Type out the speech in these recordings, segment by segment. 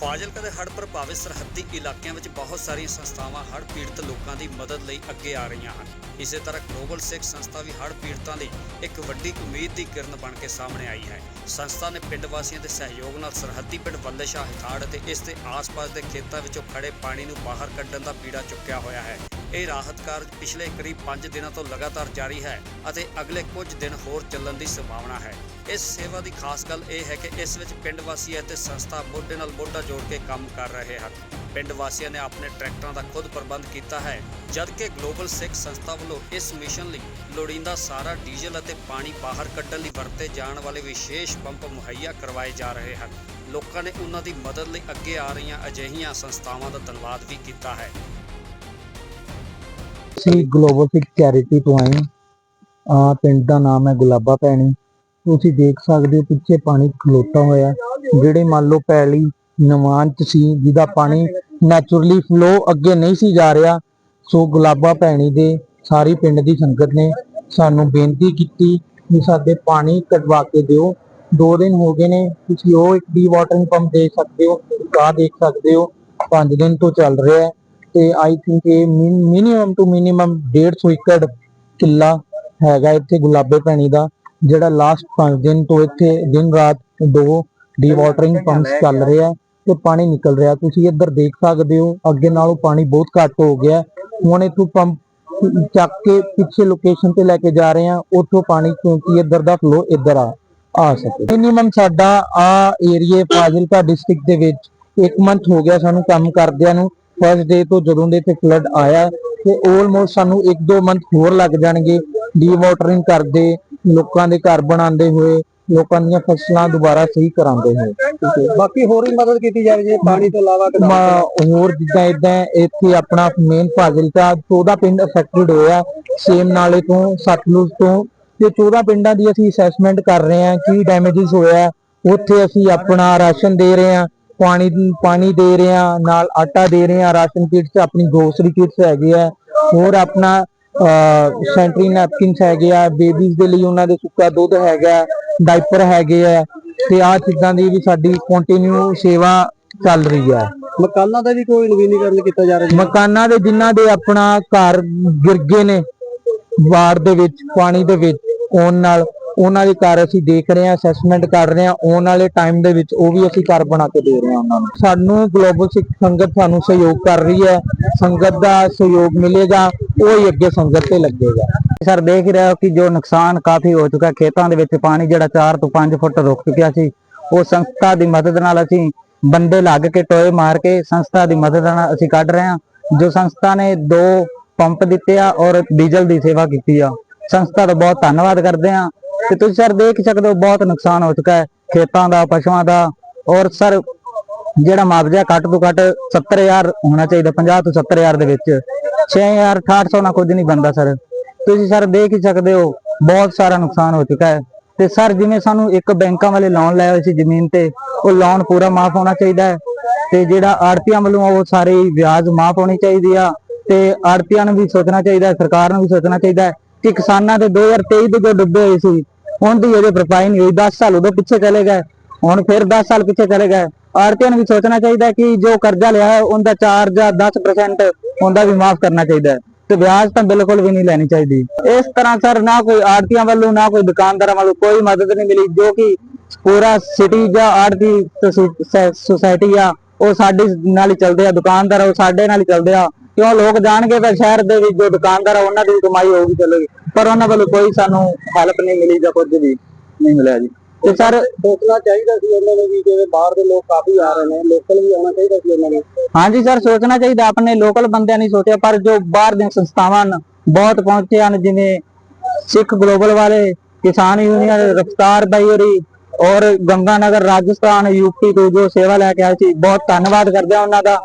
ਫਾਜ਼ਿਲਕਾ ਦੇ ਹੜ੍ਹ ਪ੍ਰਭਾਵਿਤ ਸਰਹੱਦੀ ਇਲਾਕਿਆਂ ਵਿੱਚ ਬਹੁਤ ਸਾਰੀਆਂ ਸੰਸਥਾਵਾਂ ਹੜ੍ਹ ਪੀੜਤ ਲੋਕਾਂ ਦੀ ਮਦਦ ਲਈ ਅੱਗੇ ਆ ਰਹੀਆਂ ਹਨ। ਇਸੇ ਤਰ੍ਹਾਂ ਗਲੋਬਲ ਸਿੱਖ ਸੰਸਥਾ ਵੀ ਹੜ੍ਹ ਪੀੜਤਾਂ ਲਈ ਇੱਕ ਵੱਡੀ ਉਮੀਦ ਦੀ ਕਿਰਨ ਬਣ ਕੇ ਸਾਹਮਣੇ ਆਈ ਹੈ। ਸੰਸਥਾ ਨੇ ਪਿੰਡ ਵਾਸੀਆਂ ਦੇ ਸਹਿਯੋਗ ਨਾਲ ਸਰਹੱਦੀ ਪਿੰਡ ਬੱਲੇ ਸ਼ਾਹ ਹਿਥਾੜ ਅਤੇ ਇਸ ਦੇ ਆਸ-ਪਾਸ ਦੇ ਖੇਤਾਂ ਵਿੱਚੋਂ ਖੜੇ ਪਾਣੀ ਨੂੰ ਬਾਹਰ ਕੱਢਣ ਦਾ ਪੀੜਾ ਚੁੱਕਿਆ ਹੋਇਆ ਹੈ। ਇਹ ਰਾਹਤ ਕਾਰਜ ਪਿਛਲੇ ਕਰੀਬ 5 ਦਿਨਾਂ ਤੋਂ ਲਗਾਤਾਰ ਜਾਰੀ ਹੈ ਅਤੇ ਅਗਲੇ ਕੁਝ ਦਿਨ ਹੋਰ ਚੱਲਣ ਦੀ ਸੰਭਾਵਨਾ ਹੈ। ਇਸ ਸੇਵਾ ਦੀ ਖਾਸ ਗੱਲ ਇਹ ਹੈ ਕਿ ਇਸ ਵਿੱਚ ਪਿੰਡ ਵਾਸੀ ਅਤੇ ਸੰਸਥਾ ਮੋਢੇ ਨਾਲ ਮੋਢਾ ਜੋੜ ਕੇ ਕੰਮ ਕਰ ਰਹੇ ਹਨ। ਪਿੰਡ ਵਾਸੀਆਂ ਨੇ ਆਪਣੇ ਟਰੈਕਟਰਾਂ ਦਾ ਖੁਦ ਪ੍ਰਬੰਧ ਕੀਤਾ ਹੈ ਜਦਕਿ ਗਲੋਬਲ ਸਿੱਖ ਸੰਸਥਾ ਵੱਲੋਂ ਇਸ ਮਿਸ਼ਨ ਲਈ ਲੋੜੀਂਦਾ ਸਾਰਾ ਡੀਜ਼ਲ ਅਤੇ ਪਾਣੀ ਬਾਹਰ ਕੱਢਣ ਲਈ ਵਰਤੇ ਜਾਣ ਵਾਲੇ ਵਿਸ਼ੇਸ਼ ਪੰਪ ਮੁਹੱਈਆ ਕਰਵਾਏ ਜਾ ਰਹੇ ਹਨ। ਲੋਕਾਂ ਨੇ ਉਹਨਾਂ ਦੀ ਮਦਦ ਲਈ ਅੱਗੇ ਆ ਰਹੀਆਂ ਅਜਿਹੀਆਂ ਸੰਸਥਾਵਾਂ ਦਾ ਧੰਨਵਾਦ ਵੀ ਕੀਤਾ ਹੈ। ਅਸੀਂ ਗਲੋਬਲ ਸਿੱਖ ਚੈਰਿਟੀ ਤੋਂ ਆਏ ਆ ਪਿੰਡ ਦਾ ਨਾਮ ਹੈ ਗੁਲਾਬਾ ਪੈਣੀ ਤੁਸੀਂ ਦੇਖ ਸਕਦੇ ਹੋ ਪਿੱਛੇ ਪਾਣੀ ਖਲੋਤਾ ਹੋਇਆ। ਜਿਹੜੇ ਮੰਨ ਲਓ ਪੈਲੀ ਨਵਾਨ ਚ ਸੀ, ਜਿਹਦਾ ਪਾਣੀ ਨੈਚੁਰਲੀ ਫਲੋ ਅੱਗੇ ਨਹੀਂ ਸੀ ਜਾ ਰਿਹਾ, ਸੋ ਗੁਲਾਬਾ ਪੈਣੀ ਦੇ ਸਾਰੀ ਪਿੰਡ ਦੀ ਸੰਗਤ ਨੇ ਸਾਨੂੰ ਬੇਨਤੀ ਕੀਤੀ ਕਿ ਸਾਡੇ ਪਾਣੀ ਕਢਵਾ ਕੇ ਦਿਓ। ਦੋ ਦਿਨ ਹੋ ਗਏ ਨੇ, ਤੁਸੀਂ ਉਹ ਇੱਕ ਡੀ ਵਾਟਰਿੰਗ ਪੰਪ ਦੇ ਸਕਦੇ ਹੋ ਕਾ ਦੇਖ ਸਕਦੇ ਹੋ, ਪੰਜ ਦਿਨ ਤੋਂ ਚੱਲ ਰਿਹਾ ਹੈ। ਤੇ ਆਈ ਥਿੰਕ ਇਹ ਮਿਨੀਮਮ ਟੂ ਮਿਨੀਮਮ 150 ਏਕੜ ਕਿੱਲਾ ਹੈਗਾ ਇੱਥੇ ਗੁਲਾਬੇ ਪੈਣੀ ਦਾ ਜਿਹੜਾ ਲਾਸਟ 5 ਦਿਨ ਤੋਂ ਇੱਥੇ ਦਿਨ ਰਾਤ ਦੋ ਡੀ ਵਾਟਰਿੰਗ ਪੰਪਸ ਚੱਲ ਰਿਹਾ ਤੇ ਪਾਣੀ ਨਿਕਲ ਰਿਹਾ। ਤੁਸੀਂ ਇੱਧਰ ਦੇਖ ਸਕਦੇ ਹੋ ਅੱਗੇ ਨਾਲੋਂ ਪਾਣੀ ਬਹੁਤ ਘੱਟ ਹੋ ਗਿਆ। ਹੁਣ ਇੱਥੋਂ ਪੰਪ ਚੱਕ ਕੇ ਪਿੱਛੇ ਲੋਕੇਸ਼ਨ ਤੇ ਲੈ ਕੇ ਜਾ ਰਹੇ ਆ ਉੱਥੋਂ ਪਾਣੀ ਕਿਉਂਕਿ ਇੱਧਰ ਦਾ ਫਲੋ ਇੱਧਰ ਆ ਆ ਸਕੇ। ਮਿਨੀਮਮ ਸਾਡਾ ਆ ਏਰੀਏ ਫਾਜ਼ਿਲਕਾ ਡਿਸਟ੍ਰਿਕਟ ਦੇ ਵਿੱਚ ਇੱਕ ਮੰਥ ਹੋ ਗਿਆ ਸਾਨੂੰ ਕੰਮ ਕਰਦਿਆਂ ਨੂੰ। ਫਸਟ ਡੇ ਤੋਂ ਜਦੋਂ ਦੇ ਤੇ ਫਲੱਡ ਆਇਆ ਤੇ ਆਲਮੋਸਟ ਸਾਨੂੰ 1-2 ਮੰਥ ਹੋਰ ਲੱਗ ਜਾਣਗੇ ਡੀ ਵਾਟਰਿੰਗ ਕਰਦੇ ਲੋਕਾਂ ਦੇ ਘਰ ਬਣਾਉਂਦੇ ਹੋਏ ਲੋਕਾਂ ਦੀਆਂ ਫਸਲਾਂ ਦੁਬਾਰਾ ਸਹੀ ਕਰਾਉਂਦੇ ਹੋਏ ਠੀਕ ਹੈ। ਬਾਕੀ ਹੋਰ ਵੀ ਮਦਦ ਕੀਤੀ ਜਾਵੇ ਜੇ ਪਾਣੀ ਤੋਂ ਇਲਾਵਾ ਹੋਰ ਜਿੱਦਾਂ ਇਦਾਂ ਇੱਥੇ ਆਪਣਾ ਮੇਨ ਫਾਜ਼ਿਲਕਾ 14 ਪਿੰਡ ਅਫੈਕਟਡ ਹੋਇਆ ਸੇਮ ਨਾਲੇ ਤੋਂ ਸਤਲੁਜ ਤੋਂ ਤੇ 14 ਪਿੰਡਾਂ ਦੀ ਅਸੀਂ ਅਸੈਸਮੈਂਟ ਕਰ ਰਹੇ ਹਾਂ ਕੀ ਡੈਮੇਜਸ ਹੋਇਆ ਉੱਥੇ ਅਸੀਂ ਆਪਣਾ ਰਾਸ਼ਨ ਦੇ ਰਹੇ ਹਾਂ ਪਾਣੀ ਪਾਣੀ ਦੇ ਰਹੇ ਹਾਂ ਨਾਲ ਆਟਾ ਦੇ ਰਹੇ ਹਾਂ ਰਾਸ਼ਨ ਕਿਟਸ ਆਪਣੀ ਗਰੋਸਰੀ ਕਿਟਸ ਹੈਗੇ ਆ ਹੋਰ ਆਪਣਾ ਸੈਂਟਰੀ ਨੈਪਕਿਨਸ ਹੈਗੇ ਆ ਬੇਬੀਜ਼ ਦੇ ਲਈ ਉਹਨਾਂ ਦੇ ਸੁੱਕਾ ਦੁੱਧ ਹੈਗਾ ਡਾਈਪਰ ਹੈਗੇ ਆ ਤੇ ਆਹ ਚੀਜ਼ਾਂ ਦੀ ਵੀ ਸਾਡੀ ਕੰਟੀਨਿਊ ਸੇਵਾ ਚੱਲ ਰਹੀ ਹੈ ਮਕਾਨਾਂ ਦਾ ਵੀ ਕੋਈ ਨਵੀਨੀਕਰਨ ਕੀਤਾ ਜਾ ਰਿਹਾ ਮਕਾਨਾਂ ਦੇ ਜਿਨ੍ਹਾਂ ਦੇ ਆਪਣਾ ਘਰ ਗਿਰ ਗਏ ਨੇ ਵਾਰਡ ਦੇ ਵਿੱਚ ਪਾਣੀ ਦੇ ਵਿੱਚ ਆਉਣ ਨਾਲ ਉਹਨਾਂ ਦੇ ਘਰ ਅਸੀਂ ਦੇਖ ਰਹੇ ਹਾਂ ਅਸੈਸਮੈਂਟ ਕਰ ਰਹੇ ਹਾਂ, ਆਉਣ ਵਾਲੇ ਟਾਈਮ ਦੇ ਵਿੱਚ ਉਹ ਵੀ ਅਸੀਂ ਘਰ ਬਣਾ ਕੇ ਦੇ ਰਹੇ ਹਾਂ ਉਹਨਾਂ ਨੂੰ। ਸਾਨੂੰ ਗਲੋਬਲ ਸਿੱਖ ਸੰਗਤ ਸਾਨੂੰ ਸਹਿਯੋਗ ਕਰ ਰਹੀ ਹੈ, ਸੰਗਤ ਦਾ ਸਹਿਯੋਗ ਮਿਲੇਗਾ, ਉਹ ਹੀ ਅੱਗੇ ਸੰਗਤ ਤੇ ਲੱਗੇਗਾ। ਸਰ ਦੇਖ ਰਹੇ ਹੋ ਕਿ ਜੋ ਨੁਕਸਾਨ ਕਾਫੀ ਹੋ ਚੁੱਕਾ, ਖੇਤਾਂ ਦੇ ਵਿੱਚ ਪਾਣੀ ਜਿਹੜਾ 4 ਤੋਂ 5 ਫੁੱਟ ਰੁਕ ਚੁੱਕਿਆ ਸੀ, ਉਹ ਸੰਸਥਾ ਦੀ ਮਦਦ ਨਾਲ ਅਸੀਂ ਬੰਦੇ ਲੱਗ ਕੇ ਟੋਏ ਮਾਰ ਕੇ ਸੰਸਥਾ ਦੀ ਮਦਦ ਨਾਲ ਅਸੀਂ ਕੱਢ ਰਹੇ ਹਾਂ। ਜੋ ਸੰਸਥਾ ਨੇ ਦੋ ਪੰਪ ਦਿੱਤੇ ਆ ਔਰ ਡੀਜ਼ਲ ਦੀ ਸੇਵਾ ਕੀਤੀ ਆ। ਸੰਸਥਾ ਦਾ ਬਹੁਤ ਧੰਨਵਾਦ ਕਰਦੇ ਆ ਤੇ ਤੁਸੀਂ ਸਰ ਦੇਖ ਸਕਦੇ ਹੋ, ਬਹੁਤ ਨੁਕਸਾਨ ਹੋ ਚੁੱਕਾ ਹੈ ਖੇਤਾਂ ਦਾ, ਪਸ਼ੂਆਂ ਦਾ ਔਰ ਸਰ ਜਿਹੜਾ ਮੁਆਵਜ਼ਾ ਘੱਟ ਤੋਂ ਘੱਟ 70000 ਹੋਣਾ ਚਾਹੀਦਾ 50 ਤੋਂ 70000 ਦੇ ਵਿੱਚ। 6000 6800 ਨਾਲ ਕੁਝ ਨਹੀਂ ਬੰਦਾ ਸਰ। ਤੁਸੀਂ ਸਰ ਦੇਖ ਹੀ ਸਕਦੇ ਹੋ, ਬਹੁਤ ਸਾਰਾ ਨੁਕਸਾਨ ਹੋ ਚੁੱਕਾ ਹੈ। ਤੇ ਸਰ ਜਿਵੇਂ ਸਾਨੂੰ ਇੱਕ ਬੈਂਕਾਂ ਵਾਲੇ ਲੋਨ ਲਏ ਹੋਏ ਸੀ ਜ਼ਮੀਨ ਤੇ, ਉਹ ਲੋਨ ਪੂਰਾ ਮਾਫ ਹੋਣਾ ਚਾਹੀਦਾ ਹੈ। ਤੇ ਜਿਹੜਾ ਆੜਤੀਆਂ ਵੱਲੋਂ ਉਹ ਸਾਰੇ ਵਿਆਜ ਮਾਫ ਹੋਣੀ ਚਾਹੀਦੀ ਆ। ਤੇ ਆੜਤੀਆਂ ਨੂੰ ਵੀ ਸੋਚਣਾ ਚਾਹੀਦਾ ਸਰਕਾਰ ਨੂੰ ਵੀ ਸੋਚਣਾ ਚਾਹੀਦਾ ਹੈ ਕਿ ਕਿਸਾਨਾਂ ਦੇ 2023 ਦੇ ਜੋ ਡੁੱਬੇ ਹੋਏ ਸੀ ਹੁਣ ਦੀ ਅਜੇ ਭਰਪਾਈ ਨਹੀਂ ਹੋਈ 10 ਸਾਲ ਉਦੋਂ ਪਿੱਛੇ ਚਲੇ ਗਏ, ਹੁਣ ਫਿਰ 10 ਸਾਲ ਪਿੱਛੇ ਚਲੇ ਗਏ। ਆੜਤੀਆਂ ਨੂੰ ਵੀ ਸੋਚਣਾ ਚਾਹੀਦਾ ਕਿ ਜੋ ਕਰਜ਼ਾ ਲਿਆ ਹੈ, ਉਹਦਾ 4 ਜਾਂ 10% ਉਹਦਾ ਵੀ ਮਾਫ ਕਰਨਾ ਚਾਹੀਦਾ ਹੈ। ਤੇ ਵਿਆਜ ਤਾਂ ਬਿਲਕੁਲ ਵੀ ਨਹੀਂ ਲੈਣੀ ਚਾਹੀਦੀ। ਇਸ ਤਰ੍ਹਾਂ ਸਰ, ਨਾ ਕੋਈ ਆੜਤੀਆਂ ਵੱਲੋਂ, ਨਾ ਕੋਈ ਦੁਕਾਨਦਾਰਾਂ ਵੱਲੋਂ ਕੋਈ ਮਦਦ ਨਹੀਂ ਮਿਲੀ, ਜੋ ਕਿ ਪੂਰਾ ਸਿਟੀ ਜਾਂ ਆੜਤੀ ਸੁਸਾਇਟੀ ਆ, ਉਹ ਸਾਡੇ ਨਾਲ ਹੀ ਚੱਲਦੇ ਆ, ਦੁਕਾਨਦਾਰ ਉਹ ਸਾਡੇ ਨਾਲ ਹੀ ਚੱਲਦੇ ਆ। ਕਿਉਂ ਲੋਕ ਜਾਣਗੇ ਤਾਂ ਸ਼ਹਿਰ ਦੇ ਵਿੱਚ ਜੋ ਦੁਕਾਨਦਾਰ ਆ ਉਹਨਾਂ ਦੀ ਵੀ ਕਮਾਈ ਹੋਊਗੀ ਚਲੋ ਪਰ ਉਹਨਾਂ ਵੱਲੋਂ ਕੋਈ ਸਾਨੂੰ ਹੈਲਪ ਨਹੀਂ ਮਿਲੀ ਜਾਂ ਕੁਝ ਵੀ ਨਹੀਂ ਮਿਲਿਆ ਜੀ। ਤੇ ਸਰ ਸੋਚਣਾ ਚਾਹੀਦਾ ਸੀ ਉਹਨਾਂ ਨੂੰ ਵੀ ਜਿਵੇਂ ਬਾਹਰ ਦੇ ਲੋਕ ਕਾਫੀ ਆ ਰਹੇ ਨੇ ਲੋਕਲ ਵੀ ਆਉਣਾ ਚਾਹੀਦਾ ਸੀ ਉਹਨਾਂ ਨੂੰ। ਹਾਂਜੀ ਸਰ ਸੋਚਣਾ ਚਾਹੀਦਾ ਆਪਣੇ ਲੋਕਲ ਬੰਦਿਆਂ ਨੇ ਸੋਚਿਆ ਪਰ ਜੋ ਬਾਹਰ ਦੀਆਂ ਸੰਸਥਾਵਾਂ ਹਨ ਬਹੁਤ ਪਹੁੰਚੇ ਹਨ ਜਿਵੇਂ ਸਿੱਖ ਗਲੋਬਲ ਵਾਲੇ ਕਿਸਾਨ ਯੂਨੀਅਨ ਰਫਤਾਰ ਬਾਈ ਹੋਰੀ ਔਰ ਗੰਗਾਨਗਰ, ਰਾਜਸਥਾਨ ਯੂਪੀ ਤੋਂ ਜੋ ਸੇਵਾ ਲੈ ਕੇ ਆਏ ਸੀ, ਬਹੁਤ ਧੰਨਵਾਦ ਕਰਦੇ ਆ ਉਹਨਾਂ ਦਾ।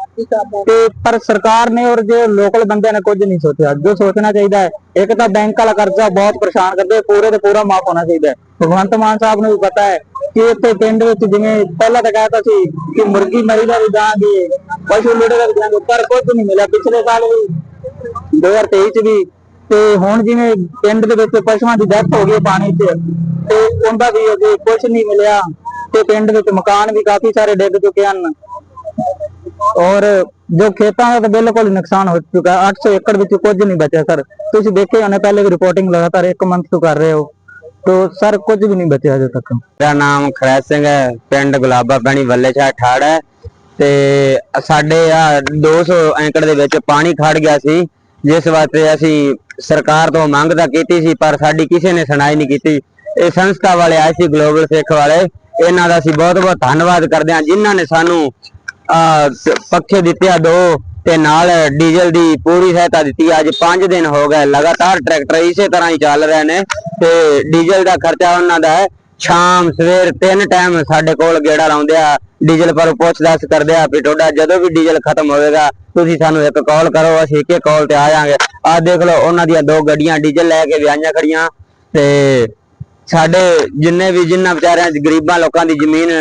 ਤੇ ਪਰ ਸਰਕਾਰ ਨੇ ਔਰ ਜੋ ਲੋਕਲ ਬੰਦਿਆਂ ਨੇ ਕੁਝ ਨਹੀਂ ਸੋਚਿਆ। ਜੋ ਸੋਚਣਾ ਚਾਹੀਦਾ ਹੈ, ਇੱਕ ਤਾਂ ਬੈਂਕ ਵਾਲਾ ਕਰਜ਼ਾ ਬਹੁਤ ਪਰੇਸ਼ਾਨ ਕਰਦੇ ਪੂਰੇ ਤੇ ਪੂਰਾ ਮਾਫ ਹੋਣਾ ਚਾਹੀਦਾ ਹੈ। ਭਗਵੰਤ ਮਾਨ ਸਾਹਿਬ ਨੂੰ ਵੀ ਪਤਾ ਹੈ ਕਿ ਇੱਥੇ ਪਿੰਡ ਵਿੱਚ ਜਿਵੇਂ ਪਹਿਲਾਂ ਤਾਂ ਕਹਿਤਾ ਸੀ ਕਿ ਮੁਰਗੀ ਮਰੀ ਦਾ ਵੀ ਦਾਂਗੇ ਪਸ਼ੂ ਲੀੜੇ ਦਾ ਵੀ ਦਾਂਗੇ ਪਰ ਕੁਝ ਨਹੀਂ ਮਿਲਿਆ ਪਿਛਲੇ ਸਾਲ ਵੀ 2023 ਚ ਵੀ। ਤੇ ਹੁਣ ਜਿਵੇਂ ਪਿੰਡ ਦੇ ਵਿੱਚ ਪਸ਼ੂਆਂ ਦੀ ਡੈਥ ਹੋ ਗਈ ਪਾਣੀ 'ਚ ਉਹਦਾ ਵੀ ਅਜੇ ਕੁਝ ਨਹੀਂ ਮਿਲਿਆ ਤੇ ਪਿੰਡ ਵਿੱਚ ਮਕਾਨ ਵੀ ਕਾਫੀ ਸਾਰੇ ਡਿੱਗ ਚੁੱਕੇ ਹਨ। ਔਰ ਜੋ ਖੇਤਾਂ ਦਾ ਤਾਂ ਬਿਲਕੁਲ ਨੁਕਸਾਨ ਹੋ ਚੁੱਕਾ 800 ਏਕੜ ਵਿੱਚ ਕੁਝ ਨਹੀਂ ਬਚਿਆ, ਸਰ। ਤੁਸੀਂ ਦੇਖੇ ਹੋਣੇ, ਪਹਿਲੇ ਵੀ ਰਿਪੋਰਟਿੰਗ ਲਗਾਤਾਰ 1 ਮੰਥ ਤੋਂ ਕਰ ਰਹੇ ਹੋ। ਤੋ ਸਰ, ਕੁਝ ਵੀ ਨਹੀਂ ਬਚਿਆ ਅਜੇ ਤੱਕ। ਮੇਰਾ ਨਾਮ ਖਰੈਤ ਸਿੰਘ ਹੈ। ਪਿੰਡ ਗੁਲਾਬਾ ਪੈਣੀ ਵੱਲੇਸ਼ਾਹ ਠਾੜ ਹੈ। ਤੇ ਸਾਡੇ ਆ 200 ਏਕੜ ਦੇ ਵਿੱਚ ਪਾਣੀ ਖੜ ਗਿਆ ਸੀ, ਜਿਸ ਵਾਸਤੇ ਅਸੀਂ ਸਰਕਾਰ ਤੋਂ ਮੰਗ ਤਾਂ ਕੀਤੀ ਸੀ, ਪਰ ਸਾਡੀ ਕਿਸੇ ਨੇ ਸੁਣਾਈ ਨਹੀਂ ਕੀਤੀ। ਇਹ ਸੰਸਥਾ ਵਾਲੇ ਆਏ ਸੀ ਗਲੋਬਲ ਸਿੱਖ ਵਾਲੇ। ਇਹਨਾਂ ਦਾ ਅਸੀਂ ਬਹੁਤ ਬਹੁਤ ਧੰਨਵਾਦ ਕਰਦੇ ਹਾਂ। ਜਿਨ੍ਹਾਂ ਨੇ ਸਾਨੂੰ ਆ ਪੱਖੇ ਦਿੱਤੇ ਆ ਦੋ ਤੇ ਨਾਲ ਡੀਜ਼ਲ ਦੀ ਪੂਰੀ ਸਹਾਇਤਾ ਦਿੱਤੀ। ਅੱਜ 5 ਦਿਨ ਹੋ ਗਏ ਲਗਾਤਾਰ ਟਰੈਕਟਰ ਇਸੇ ਤਰ੍ਹਾਂ ਹੀ ਚੱਲ ਰਹੇ ਨੇ ਤੇ ਡੀਜ਼ਲ ਦਾ ਖਰਚਾ ਉਹਨਾਂ ਦਾ ਹੈ। ਸ਼ਾਮ, ਸਵੇਰ ਤਿੰਨ ਟਾਈਮ ਸਾਡੇ ਕੋਲ ਗੇੜਾ ਲਾਉਂਦੇ ਆ। ਡੀਜ਼ਲ ਪਰ ਪੁੱਛ ਦੱਸ ਕਰਦੇ ਆ ਵੀ ਤੁਹਾਡਾ ਜਦੋਂ ਵੀ ਡੀਜ਼ਲ ਖਤਮ ਹੋਵੇਗਾ, ਤੁਸੀਂ ਸਾਨੂੰ ਇੱਕ ਕਾਲ ਕਰੋ, ਅਸੀਂ ਇੱਕੇ ਕਾਲ ਤੇ ਆ ਜਾਾਂਗੇ ਆਹ ਦੇਖ ਲਓ, ਉਹਨਾਂ ਦੀਆਂ ਦੋ ਗੱਡੀਆਂ ਡੀਜ਼ਲ ਲੈ ਕੇ ਵਿਆਹੀਆਂ ਖੜੀਆਂ ਤੇ ਸਾਡੇ ਜਿੰਨੇ ਵੀ ਜਿੰਨਾ ਵਿਚਾਰਿਆਂ ਦੀ ਗਰੀਬਾਂ ਲੋਕਾਂ ਦੀ ਜ਼ਮੀਨ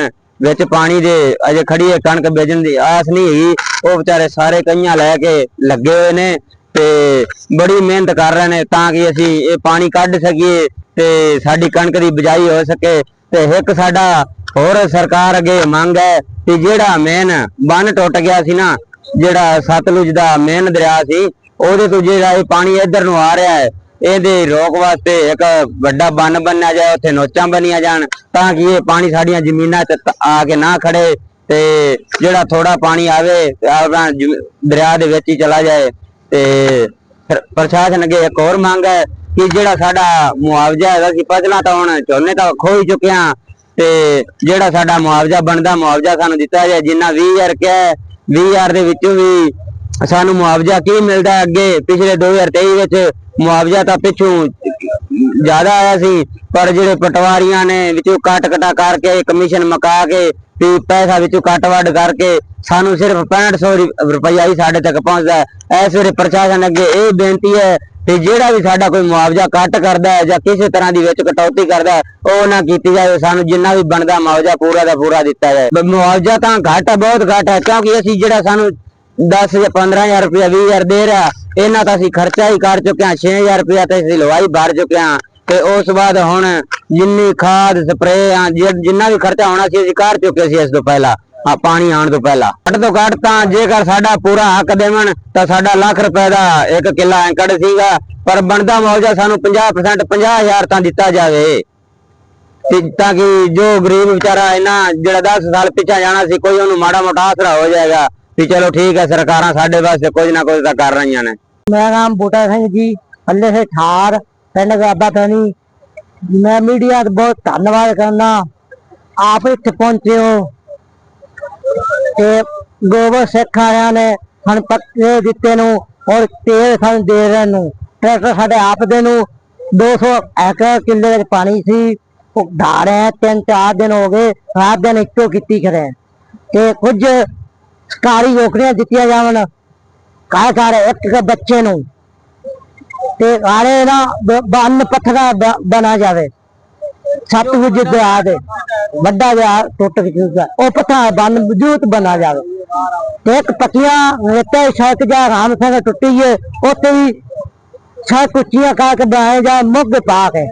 ਵਿੱਚ ਪਾਣੀ ਦੇ ਅਜੇ ਖੜੀ ਹੈ, ਕਣਕ ਵੇਚਣ ਦੀ ਆਸ ਨਹੀਂ ਹੈਗੀ, ਉਹ ਵਿਚਾਰੇ ਸਾਰੇ ਕਈਆਂ ਲੈ ਕੇ ਲੱਗੇ ਹੋਏ ਨੇ ਤੇ ਬੜੀ ਮਿਹਨਤ ਕਰ ਰਹੇ ਨੇ ਤਾਂ ਕਿ ਅਸੀਂ ਇਹ ਪਾਣੀ ਕੱਢ ਸਕੀਏ ਤੇ ਸਾਡੀ ਕਣਕ ਦੀ ਬਿਜਾਈ ਹੋ ਸਕੇ ਤੇ ਇੱਕ ਸਾਡਾ ਹੋਰ ਸਰਕਾਰ ਅੱਗੇ ਮੰਗ ਹੈ ਕਿ ਜਿਹੜਾ ਮੇਨ ਬੰਨ ਟੁੱਟ ਗਿਆ ਸੀ ਨਾ, ਜਿਹੜਾ ਸਤਲੁਜ ਦਾ ਮੇਨ ਦਰਿਆ ਸੀ, ਉਹਦੇ ਤੋਂ ਜਿਹੜਾ ਇਹ ਪਾਣੀ ਇੱਧਰ ਨੂੰ ਆ ਰਿਹਾ ਹੈ ਇਹਦੇ ਰੋਕ ਵਾਸਤੇ ਇੱਕ ਵੱਡਾ ਬੰਨ ਬਣਿਆ ਜਾਏ, ਉੱਥੇ ਨੋਚਾਂ ਬਣੀਆਂ ਜਾਣ, ਤਾਂ ਕਿ ਇਹ ਪਾਣੀ ਸਾਡੀਆਂ ਜ਼ਮੀਨਾਂ 'ਚ ਆ ਕੇ ਨਾ ਖੜੇ ਤੇ ਜਿਹੜਾ ਥੋੜਾ ਪਾਣੀ ਆਵੇ ਆਪਣਾ ਦਰਿਆ ਦੇ ਵਿੱਚ ਹੀ ਚਲਾ ਜਾਏ। ਤੇ ਪ੍ਰਸ਼ਾਸਨ ਅੱਗੇ ਇੱਕ ਹੋਰ ਮੰਗ ਹੈ ਕਿ ਜਿਹੜਾ ਸਾਡਾ ਮੁਆਵਜ਼ਾ ਹੈਗਾ ਸੀ ਫਸਲਾਂ ਤਾਂ ਹੁਣ ਝੋਨੇ ਤਾਂ ਖੋ ਹੀ ਚੁੱਕੇ ਹਾਂ ਤੇ ਜਿਹੜਾ ਸਾਡਾ ਮੁਆਵਜ਼ਾ ਬਣਦਾ, ਮੁਆਵਜ਼ਾ ਸਾਨੂੰ ਦਿੱਤਾ ਜਾਏ, ਜਿੰਨਾ 20000 ਕਿਹਾ ਹੈ 20000 ਦੇ ਵਿੱਚੋਂ ਵੀ ਸਾਨੂੰ ਮੁਆਵਜ਼ਾ ਕੀ ਮਿਲਦਾ ਅੱਗੇ? ਪਿਛਲੇ 2023 ਵਿੱਚ ਮੁਆਵਜ਼ਾ ਤਾਂ ਪਿੱਛੋਂ ਜ਼ਿਆਦਾ ਆਇਆ ਸੀ, ਪਰ ਜਿਹੜੇ ਪਟਵਾਰੀਆਂ ਨੇ ਵਿੱਚੋਂ ਕੱਟ ਕਟਾ ਕਰਕੇ ਕਮਿਸ਼ਨ ਮਕਾ ਕੇ ਵੀ ਪੈਸਾ ਵਿੱਚੋਂ ਕੱਟ ਵੱਢ ਕਰਕੇ ਸਾਨੂੰ ਸਿਰਫ 6500 ਰੁਪਈਆ ਹੀ ਸਾਡੇ ਤੱਕ ਪਹੁੰਚਦਾ ਹੈ। ਇਸ ਵੇਲੇ ਪ੍ਰਸ਼ਾਸਨ ਅੱਗੇ ਇਹ ਬੇਨਤੀ ਹੈ ਤੇ ਜਿਹੜਾ ਵੀ ਸਾਡਾ ਕੋਈ ਮੁਆਵਜ਼ਾ ਕੱਟ ਕਰਦਾ ਹੈ ਜਾਂ ਕਿਸੇ ਤਰ੍ਹਾਂ ਦੀ ਵਿੱਚ ਕਟੌਤੀ ਕਰਦਾ ਉਹ ਨਾ ਕੀਤੀ ਜਾਵੇ। ਸਾਨੂੰ ਜਿੰਨਾ ਵੀ ਬਣਦਾ ਮੁਆਵਜ਼ਾ ਪੂਰਾ ਦਾ ਪੂਰਾ ਦਿੱਤਾ ਜਾਏ। ਮੁਆਵਜ਼ਾ ਤਾਂ ਘੱਟ, ਬਹੁਤ ਘੱਟ ਹੈ, ਕਿਉਂਕਿ ਅਸੀਂ ਜਿਹੜਾ ਸਾਨੂੰ 10 ਜਾਂ 15000 ਰੁਪਇਆ 20000 ਦੇ ਰਿਹਾ ਇਹਨਾਂ ਤਾਂ ਅਸੀਂ ਖਰਚਾ ਹੀ ਕਰ ਚੁੱਕੇ ਹਾਂ 6000 ਰੁਪਇਆ ਤੇ ਅਸੀਂ ਲਵਾਈ ਭਰ ਚੁੱਕੇ ਹਾਂ। ਤੇ ਉਸ ਤੋਂ ਬਾਅਦ ਹੁਣ ਜਿੰਨੀ ਖਾਦ, ਸਪਰੇਅ ਆ ਜਿੰਨਾ ਵੀ ਖਰਚਾ ਹੋਣਾ ਸੀ, ਅਸੀਂ ਕਰ ਚੁੱਕੇ ਸੀ ਇਸ ਤੋਂ ਪਹਿਲਾਂ ਆ ਪਾਣੀ ਆਉਣ ਤੋਂ ਪਹਿਲਾਂ। ਘੱਟ ਤੋਂ ਘੱਟ ਤਾਂ ਜੇਕਰ ਸਾਡਾ ਪੂਰਾ ਹੱਕ ਦੇਵਣ, ਤਾਂ ਸਾਡਾ ਲੱਖ ਰੁਪਏ ਦਾ ਇੱਕ ਕਿੱਲਾ ਐਂਕੜ ਸੀਗਾ, ਪਰ ਬਣਦਾ ਮੁਆਵਜ਼ਾ ਸਾਨੂੰ 50% 50000 ਤਾਂ ਦਿੱਤਾ ਜਾਵੇ। ਤੇ ਤਾਂ ਕਿ ਜੋ ਗਰੀਬ ਵਿਚਾਰਾ ਇਹਨਾਂ ਜਿਹੜਾ 10 ਸਾਲ ਪਿੱਛਾ ਜਾਣਾ ਸੀ, ਕੋਈ ਉਹਨੂੰ ਮਾੜਾ ਮੋਟਾ ਆਸਰਾ ਹੋ ਜਾਏਗਾ, ਵੀ ਚਲੋ ਠੀਕ ਹੈ, ਸਰਕਾਰਾਂ ਸਾਡੇ ਵਾਸਤੇ ਕੁਝ ਨਾ ਕੁਝ ਤਾਂ ਕਰ ਰਹੀਆਂ ਨੇ। ਮੇਰਾ ਨਾਮ ਬੂਟਾ ਸਿੰਘ ਜੀ ਅੱਲੇ ਸੇ ਠਾਰ ਪਿੰਡ ਗਾਬਾ ਪੈਣੀ। ਮੈਂ ਮੀਡੀਆ ਦਾ ਬਹੁਤ ਧੰਨਵਾਦ ਕਰਨਾ। ਆਪ ਇੱਥੇ ਪਹੁੰਚੇ ਹੋ। ਤੇ ਗੋਬਰ ਸਿੱਖ ਆਇਆਂ ਨੇ ਸਾਨੂੰ ਪੱਕੇ ਦਿੱਤੇ ਨੂੰ ਔਰ ਤੇਲ ਸਾਨੂੰ ਦੇ ਰਹੇ ਨੂੰ। ਟਰੈਕਟਰ ਸਾਡੇ ਆਪ ਦੇ ਨੂੰ। 200 ਏਕੜ ਕਿੱਲੇ ਵਿੱਚ ਪਾਣੀ ਸੀ। ਉਹ ਢਾ ਰਹੇ ਤਿੰਨ ਚਾਰ ਦਿਨ ਹੋ ਗਏ, ਰਾਤ ਦਿਨ ਇੱਕੋ ਕੀਤੀ ਕਰੇ ਤੇ ਕੁਝ ਸਰਕਾਰੀ ਨੌਕਰੀਆਂ ਦਿੱਤੀਆਂ ਜਾਵਣ। ਕਾਹ ਕਰ ਇੱਕ ਬੱਚੇ ਨੂੰ। ਤੇ ਆਰੇ ਨਾ ਬੰਨ ਪੱਥਰਾ ਬਣਾ ਜਾਵੇ। ਸਤਲੁਜ ਦਰਿਆ ਦੇ ਵੱਡਾ ਦਰਿਆ ਟੁੱਟ ਚੁੱਕਾ ਉਹ ਪੱਥਰਾ ਬੰਨ ਮਜ਼ਬੂਤ ਬਣਾ ਜਾਵੇ। ਤੇ ਇੱਕ ਪੱਕੀਆਂ ਰੇਤੇ ਸੜਕ ਜਾ ਰਾਮ ਸਿੰਘ ਟੁੱਟੀ ਏ, ਉੱਥੇ ਵੀ ਸੜਕ ਉੱਚੀਆਂ ਕਰਕੇ ਬਣਾਏ ਜਾ ਮੁੱਗ ਪਾ ਕੇ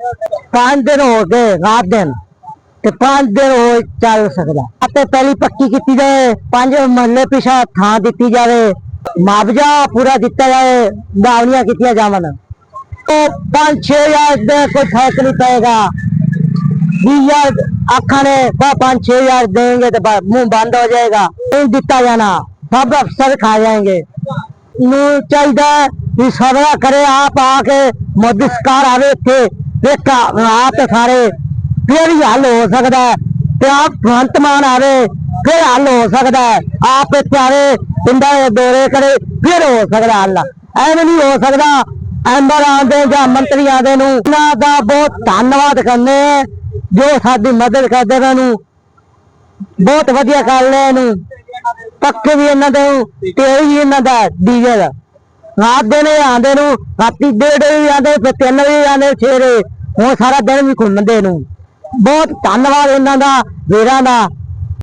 ਪੰਜ ਦਿਨ ਹੋ ਗਏ ਰਾਤ ਦਿਨ। ਤੇ ਪੰਜ ਦਿਨ ਹੋ ਚੱਲ ਸਕਦਾ। ਅਤੇ ਪਹਿਲੀ ਪੱਕੀ ਕੀਤੀ ਜਾਵੇ, ਪੰਜ ਮਹੱਲੇ ਪਿਛਾ ਥਾਂ ਦਿੱਤੀ ਜਾਵੇ। मुआवजा पूरा दिता जाए दावनिया की जावन? तो पाँच, छह हज़ार कोई फ़र्क नहीं पेगा बीस हज़ार आखा ने पाँच, छह हज़ार देंगे तो मुँह बंद हो जाएगा। नहीं दिता जाना, सब अफसर खा जाएँगे। चाहिए सबरा करे, आप आके मोदी सरकार आवे थे देखा, आप सारे, फिर ही हल हो सकता है। आप भगवंत मान आवे, फिर हल हो सकता है। आप इतने आवे ਪਿੰਡਾਂ ਦੇ ਦੌਰੇ ਕਰੇ ਫਿਰ ਹੋ ਸਕਦਾ ਹੱਲ। ਐਵੇਂ ਨਹੀਂ ਹੋ ਸਕਦਾ। ਐਮਬਰ ਆਉਂਦੇ ਜਾਂ ਮੰਤਰੀ ਆਉਂਦੇ ਨੂੰ ਇਹਨਾਂ ਦਾ ਬਹੁਤ ਧੰਨਵਾਦ ਕਰਨੇ ਆ, ਜੋ ਸਾਡੀ ਮਦਦ ਕਰਦੇ ਨੇ ਨੂੰ ਬਹੁਤ ਵਧੀਆ ਕਰ ਲਿਆ ਇਹਨੂੰ। ਪੱਕੇ ਵੀ ਇਹਨਾਂ ਦੇ ਤੇਲ ਵੀ ਇਹਨਾਂ ਦਾ ਡੀਜ਼ਲ। ਰਾਤ ਦੇ ਨੇ ਆਂਦੇ ਨੂੰ ਰਾਤੀ ਡੇਢ ਵੀ ਆਂਦੇ ਫਿਰ ਤਿੰਨ ਵੀ ਆਂਦੇ ਛੇਰੇ ਹੁਣ ਸਾਰਾ ਦਿਨ ਵੀ ਘੁੰਮਦੇ ਨੂੰ ਬਹੁਤ ਧੰਨਵਾਦ ਇਹਨਾਂ ਦਾ ਵੀਰਾਂ ਦਾ।